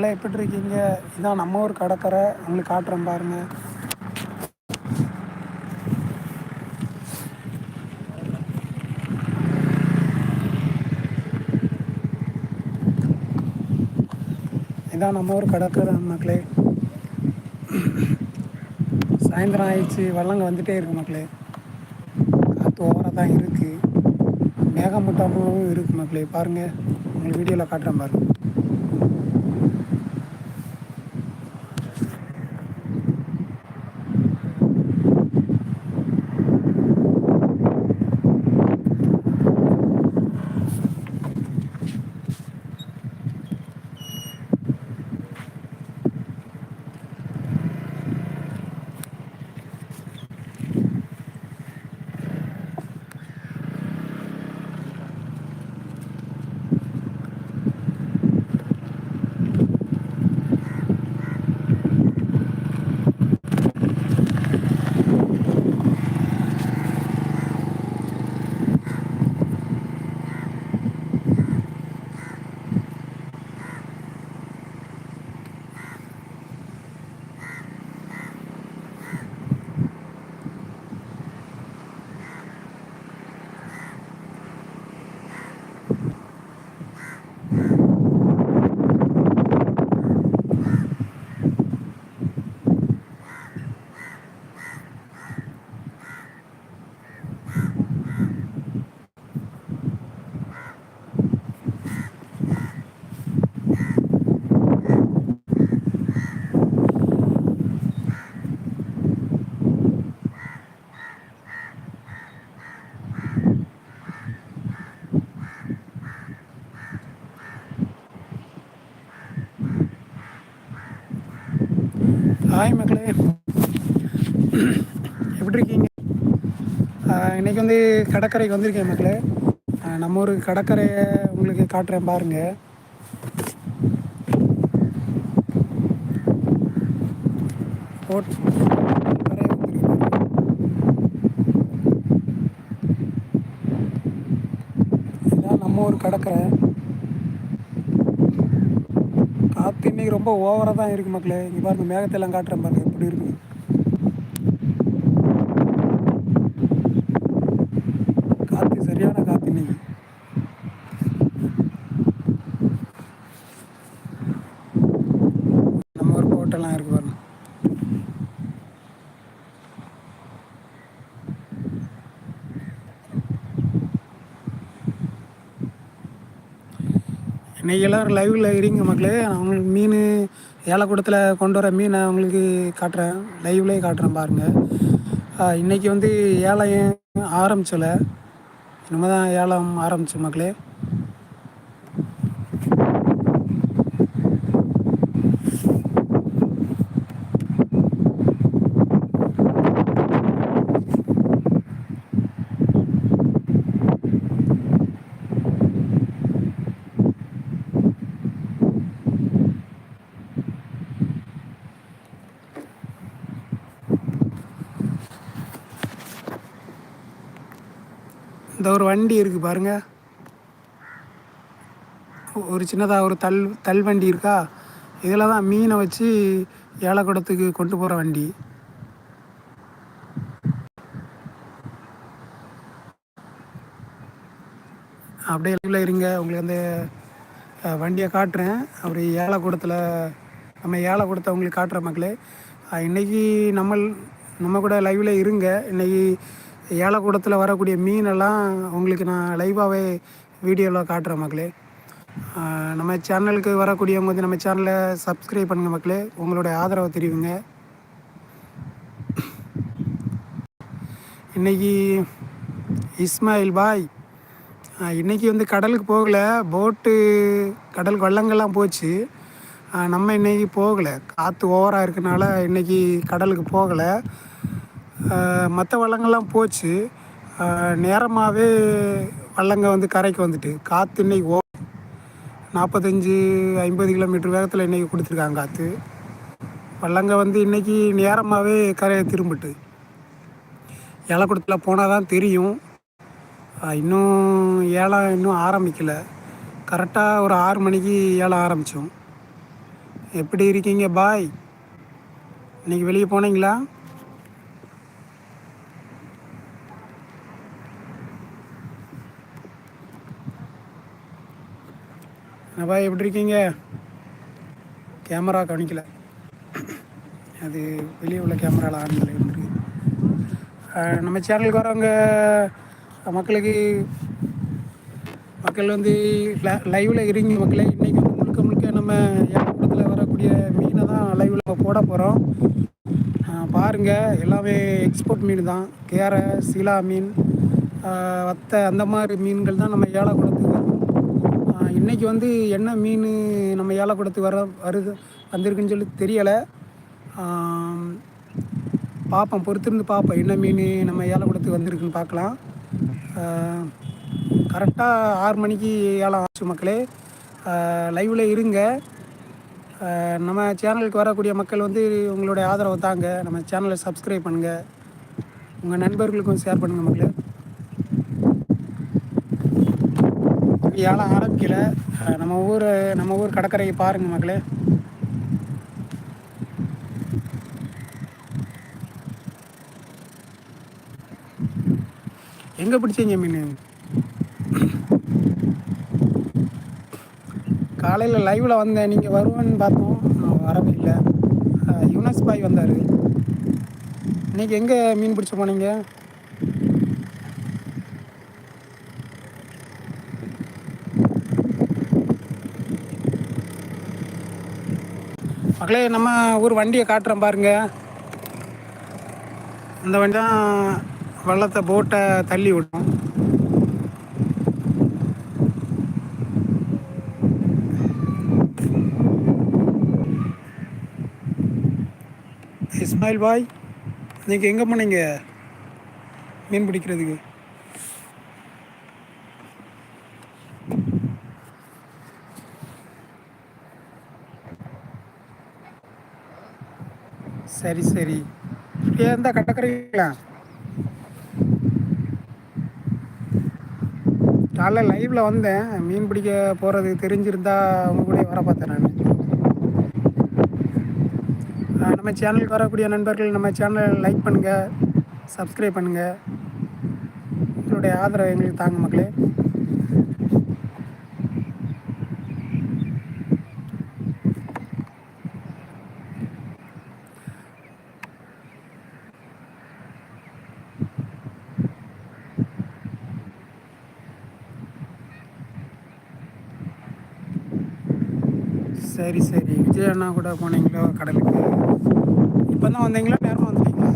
மக்களே எப்படி இருக்கீங்க இதான் நம்ம ஊர் கடற்கரை. உங்களுக்கு காட்டுறேன் பாருங்க. இதான் நம்ம ஊர் கடற்கரை மக்களே. சாயந்தரம் ஆயிடுச்சு. வள்ளங்க வந்துட்டே இருக்கு மக்களே. காற்று ஓவராக தான் இருக்குது மேகமூட்டமாகவும் இருக்குது மக்களே. பாருங்கள் உங்களுக்கு வீடியோவில் காட்டுறேன் பாருங்கள் ஹாய் மக்களே. எப்படி இருக்கீங்க இன்றைக்கி இன்னைக்கு வந்து கடற்கரைக்கு வந்திருக்கேன் மக்களே. நம்ம ஊர் கடற்கரையை உங்களுக்கு காட்டுறேன் பாருங்க. போட் நம்ம ஊர் கடற்கரை. இன்றைக்கி ரொம்ப ஓவராக தான் இருக்குது மக்களே. இங்கே பாருங்கள் மேகத்தெல்லாம் காட்டுறேன் மாதிரி எப்படி இருக்கு காற்று சரியான காற்று இன்னைக்கு நம்ம ஒரு போட்டெல்லாம் இருக்கு பாருங்க இன்றைக்கி எல்லோரும் லைவில் இருங்க மக்களே. நான் உங்களுக்கு மீன் ஏலக்கூடத்தில் கொண்டு வர மீனை உங்களுக்கு காட்டுறேன். லைவ்லேயே காட்டுறேன் பாருங்கள் இன்றைக்கி வந்து ஏலம் ஆரம்பிச்சலை. இனிமேல் தான் ஏலம் ஆரம்பிச்சு மக்களே. இந்த ஒரு வண்டி இருக்குது பாருங்க. ஒரு சின்னதாக ஒரு தள் தள் வண்டி இருக்கா? இதில் தான் மீனை வச்சு ஏலக்குடத்துக்கு கொண்டு போகிற வண்டி. அப்படியே லைவ்ல இருங்க. உங்களுக்கு அந்த வண்டியை காட்டுறேன். அப்படி ஏலக்கூடத்தில் நம்ம ஏலக்கூடத்தை உங்களுக்கு காட்டுற மக்களே. இன்றைக்கி இன்னைக்கு நம்ம நம்ம கூட லைவில் இருங்க. இன்னைக்கு ஏலக்கூடத்தில் வரக்கூடிய மீனெல்லாம் உங்களுக்கு நான் லைவாகவே வீடியோவில் காட்டுறேன் மக்களே. நம்ம சேனலுக்கு வரக்கூடியவங்க வந்து நம்ம சேனலை சப்ஸ்கிரைப் பண்ணுங்கள் மக்களே. உங்களுடைய ஆதரவை தெரிவிங்க. இன்னைக்கு இஸ்மாயில் பாய் இன்றைக்கி இன்னைக்கு வந்து கடலுக்கு போகல. போட்டு கடலுக்கு வள்ளங்கள்லாம் போச்சு. நம்ம இன்னைக்கு போகலை. காற்று ஓவராக இருக்கனால இன்னைக்கு கடலுக்கு போகலை. மற்ற வள்ளங்கள்லாம் போச்சு. நேரமாகவே வள்ளங்க வந்து கரைக்கு வந்துட்டு. காற்று இன்றைக்கி ஓ நாற்பத்தஞ்சு ஐம்பது கிலோமீட்டர் வேகத்தில் இன்றைக்கி கொடுத்துருக்காங்க காற்று வள்ளங்க வந்து இன்னைக்கு நேரமாகவே கரையை திரும்பிட்டு. ஏலக்குடத்தில் போனால் தான் தெரியும் இன்னும் ஏலம் இன்னும் ஆரம்பிக்கலை. கரெக்டாக ஒரு ஆறு மணிக்கு ஏலம் ஆரம்பித்தோம் எப்படி இருக்கீங்க பாய்? இன்னைக்கு வெளியே போனீங்களா? என்ன எப்படி இருக்கீங்க? கேமரா கவனிக்கல. அது வெளியே உள்ள கேமராவில் ஆன்லைன் இருக்கு நம்ம சேனலுக்கு வரவங்க மக்களுக்கு மக்கள் வந்து லைவில் இருங்க மக்களே இன்றைக்கி முழுக்க முழுக்க நம்ம ஏற்படத்தில் வரக்கூடிய மீனை தான் லைவில் நம்ம போட போகிறோம் பாருங்கள் எல்லாமே எக்ஸ்போர்ட் மீன் தான். கேரை சீலா மீன் வத்த வத்தை அந்த மாதிரி மீன்கள் தான் நம்ம ஏழை வரும் இன்றைக்கி வந்து என்ன மீன் நம்ம ஏலக்குடத்துக்கு வர வருது வந்திருக்குன்னு சொல்லி தெரியலை. பார்ப்போம் பொறுத்திருந்து பார்ப்போம் என்ன மீன் நம்ம ஏலக்குடத்துக்கு வந்திருக்குன்னு பார்க்கலாம். கரெக்டாக ஆறு மணிக்கு ஏலம் ஆச்சு மக்களே. லைவில் இருங்க. நம்ம சேனலுக்கு வரக்கூடிய மக்கள் வந்து உங்களுடைய ஆதரவை தாங்க. நம்ம சேனலை சப்ஸ்கிரைப் பண்ணுங்கள் உங்கள் நண்பர்களுக்கும் ஷேர் பண்ணுங்கள் மக்களே. ஏலம் ஆரம்பிக்கல. நம்ம ஊர் நம்ம ஊர் கடற்கரையை பாருங்கள் மக்களே. எங்கே பிடிச்சீங்க மீன்? காலையில் லைவில் வந்தேன். நீங்கள் வருவேன்னு பார்த்தோம். நான் வரவே இல்லை. யுனஸ் பாய் வந்தார். இன்னைக்கு எங்கே மீன் பிடிச்ச போனீங்க? மக்களே நம்ம ஊர் வண்டியை காட்டுறோம் பாருங்கள் இந்த வண்டி தான் வெள்ளத்தை போட்டை தள்ளி விடும். இஸ்மாயில் பாய் நீங்கள் எங்கே போனீங்க? மீன் பிடிக்கிறதுக்கு. சரி சரி. ஏன் இருந்தால் கட்டக்குறீங்களா? காலைல லைவில் வந்தேன். மீன் பிடிக்க போகிறது தெரிஞ்சிருந்தா உங்க கூட வர பார்த்தேன் நான். நம்ம சேனலுக்கு வரக்கூடிய நண்பர்கள் நம்ம சேனலை லைக் பண்ணுங்கள் சப்ஸ்கிரைப் பண்ணுங்கள் உங்களுடைய ஆதரவை எங்களுக்கு தாங்க மக்களே. சரி சரி. விஜய் அண்ணா கூட போனீங்களோ? கடலுக்கு? இப்போ தான் வந்தீங்களா? நேரமாக வந்துட்டீங்களா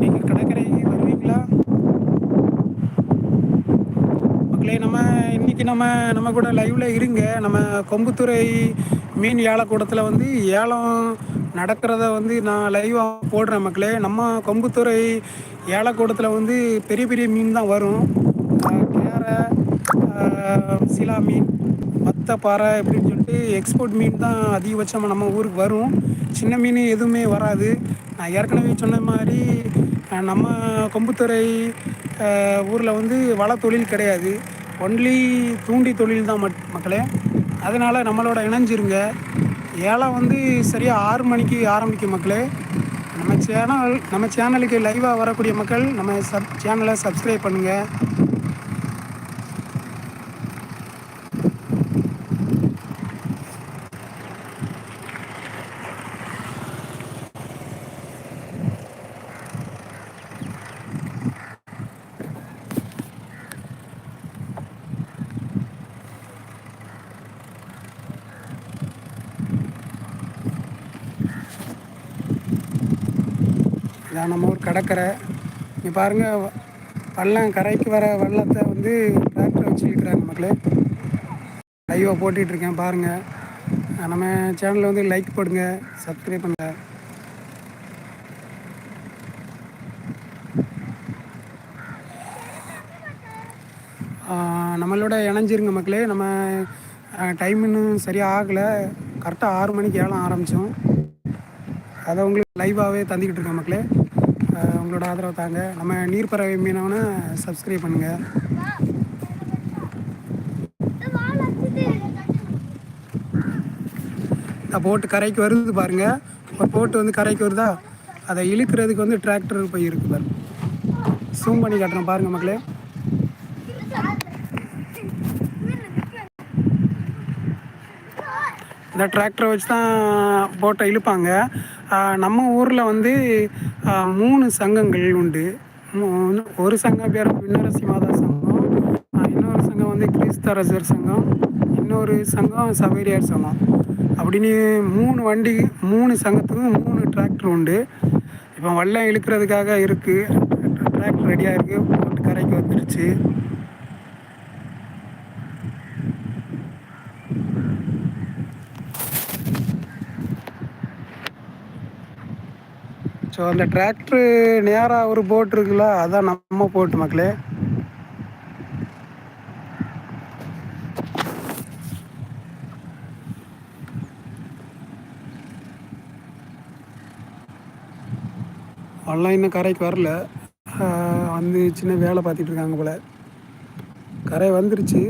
நீங்கள் கடற்கரை வருவீங்களா? மக்களே நம்ம இன்னைக்கு நம்ம நம்ம கூட லைவில் இருங்க. நம்ம கொம்புத்துறை மீன் ஏலக்கூடத்தில் வந்து ஏலம் நடக்கிறத வந்து நான் லைவாக போடுறேன் மக்களே. நம்ம கொம்புத்துறை ஏலக்கூடத்தில் வந்து பெரிய பெரிய மீன் தான் வரும். கேரை சிலா மீன் மத்த பாறை அப்படின்னு சொல்லிட்டு எக்ஸ்போர்ட் மீன் தான் அதிகபட்சமாக நம்ம ஊருக்கு வரும். சின்ன மீன் எதுவுமே வராது. நான் ஏற்கனவே சொன்ன மாதிரி நம்ம கொம்புத்துறை ஊரில் வந்து வள தொழில் கிடையாது. ஒன்லி தூண்டி தொழில் தான் மட் மக்களே. அதனால் நம்மளோட இணைஞ்சிருங்க. ஏழை வந்து சரியாக ஆறு மணிக்கு ஆரம்பிக்கும் மக்களே. நம்ம சேனல் நம்ம சேனலுக்கு லைவாக வரக்கூடிய மக்கள் நம்ம சப் சேனலை சப்ஸ்கிரைப் பண்ணுங்கள் இதான் நம்ம ஊர் கடற்கரை. இங்கே பாருங்கள் பள்ளம் கரைக்கு வர வெள்ளத்தை வந்து டிராக்டர் வச்சு இழுக்கிறாங்க மக்களே லைவாக போட்டுட்ருக்கேன் பாருங்கள் நம்ம சேனலில் வந்து லைக் போடுங்க சப்ஸ்கிரைப் பண்ணுங்க. நம்மளோட இணைஞ்சிருங்க மக்களே. நம்ம டைம் இன்னும் சரியாக ஆகலை. கரெக்டாக ஆறு மணிக்கு ஏழம் ஆரம்பித்தோம் அதை உங்களுக்கு லைவாகவே தந்திக்கிட்டு இருக்கேன் மக்களே. உங்களோட ஆதரவு தாங்க. நம்ம நீர்ப்பறவை மீனவனை சப்ஸ்கிரைப் பண்ணுங்கள் இந்த போட்டு கரைக்கு வருது பாருங்க. ஒரு போட்டு வந்து கரைக்கு வருதா? அதை இழுக்கிறதுக்கு வந்து டிராக்டர் போய் இருக்கு பாரு. ஜூம் பண்ணி காட்டுறேன் பாருங்க மக்களே. இந்த டிராக்டரை வச்சு தான் போட்டை இழுப்பாங்க. நம்ம ஊரில் வந்து மூணு சங்கங்கள் உண்டு. ஒரு சங்கம் பேர் விண்ணரசி மாதா சங்கம் இன்னொரு சங்கம் வந்து கிறிஸ்தரசர் சங்கம் இன்னொரு சங்கம் சவேரியார் சங்கம். அப்படின்னு மூணு வண்டி மூணு சங்கத்துக்கும் மூணு டிராக்டர் உண்டு. இப்போ வல்லம் இழுக்கிறதுக்காக இருக்குது டிராக்டர் ரெடியாக இருக்குது போட்டு கரைக்கு வந்துருச்சு. ஸோ அந்த டிராக்டரு நேராக ஒரு போட் இருக்குல்ல அதான் நம்ம போட்டு மக்களே எல்லாம் இன்னும் கரைக்கு வரல வந்து சின்ன வேலை பார்த்துட்டு இருக்காங்க போல கரை வந்துருச்சு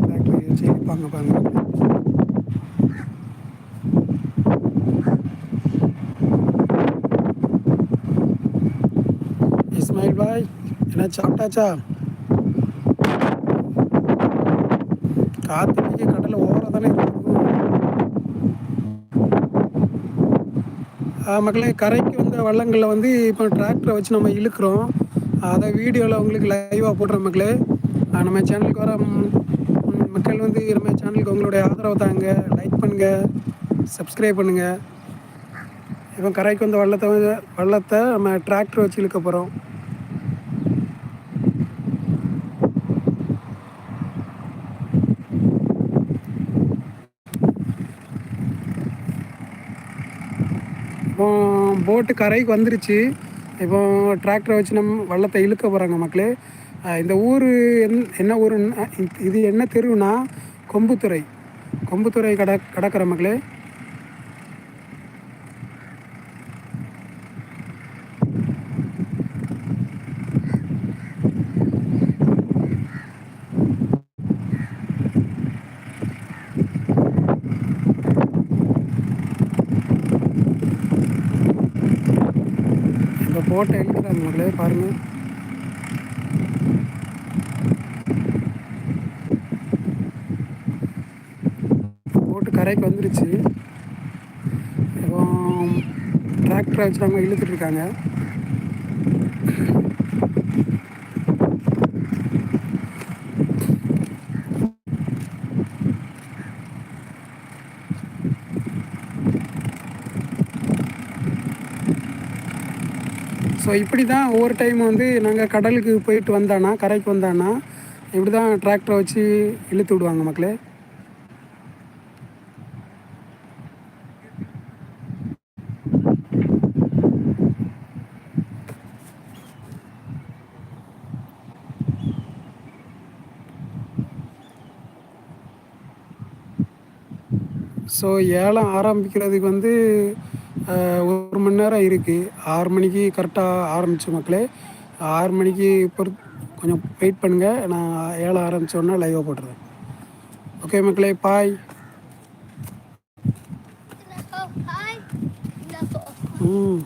டிராக்டர் வச்சு இருப்பாங்க பாருங்க இஸ்மாயில் பாய். என்ன சாப்பிட்டாச்சா? காற்று இன்னைக்கு கடலை தானே இருக்கும் மக்களே கரைக்கு வந்த வள்ளங்களில் வந்து இப்போ டிராக்டரை வச்சு நம்ம இழுக்கிறோம். அதை வீடியோவில் உங்களுக்கு லைவாக போடுறோம் மக்களே. நம்ம சேனலுக்கு வர மக்கள் வந்து நம்ம சேனலுக்கு உங்களுடைய ஆதரவு தாங்க. லைக் பண்ணுங்கள் சப்ஸ்கிரைப் பண்ணுங்கள் இப்போ கரைக்கு வந்த வள்ளத்தை வள்ளத்தை நம்ம டிராக்டர் வச்சு இழுக்க போகிறோம் இப்போ போட்டு கரைக்கு வந்துருச்சு. இப்போ டிராக்டரை வச்சு நம்ம வள்ளத்தை இழுக்க போகிறாங்க மக்களே. இந்த ஊர் என் என்ன ஊருன்னா இது- இது என்ன தெருவுனா கொம்புத்துறை. கொம்புத்துறை கட கடற்கரை மக்களே. போட்டை இழுக்கிறாங்க மக்களே பாருங்கள் போட்டு கரைக்கு வந்துருச்சு. இப்போ டிராக்டரை வச்சு அவங்க இழுத்துட்டு இருக்காங்க ஸோ இப்படி தான் ஒவ்வொரு டைம் வந்து நாங்கள் கடலுக்கு போயிட்டு வந்தானா கரைக்கு வந்தானா இப்படி தான் டிராக்டரை வச்சு இழுத்து விடுவாங்க மக்களே. ஸோ ஏலம் ஆரம்பிக்கிறதுக்கு வந்து ஒரு மணி நேரம் இருக்குது ஆறு மணிக்கு கரெக்டாக ஆரம்பித்த மக்களே. ஆறு மணிக்கு பொறுத்து கொஞ்சம் வெயிட் பண்ணுங்கள் நான் ஏலம் ஆரம்பித்தோன்னா லைவாக போட்டுறேன். ஓகே மக்களே பாய் ஹாய் ம்.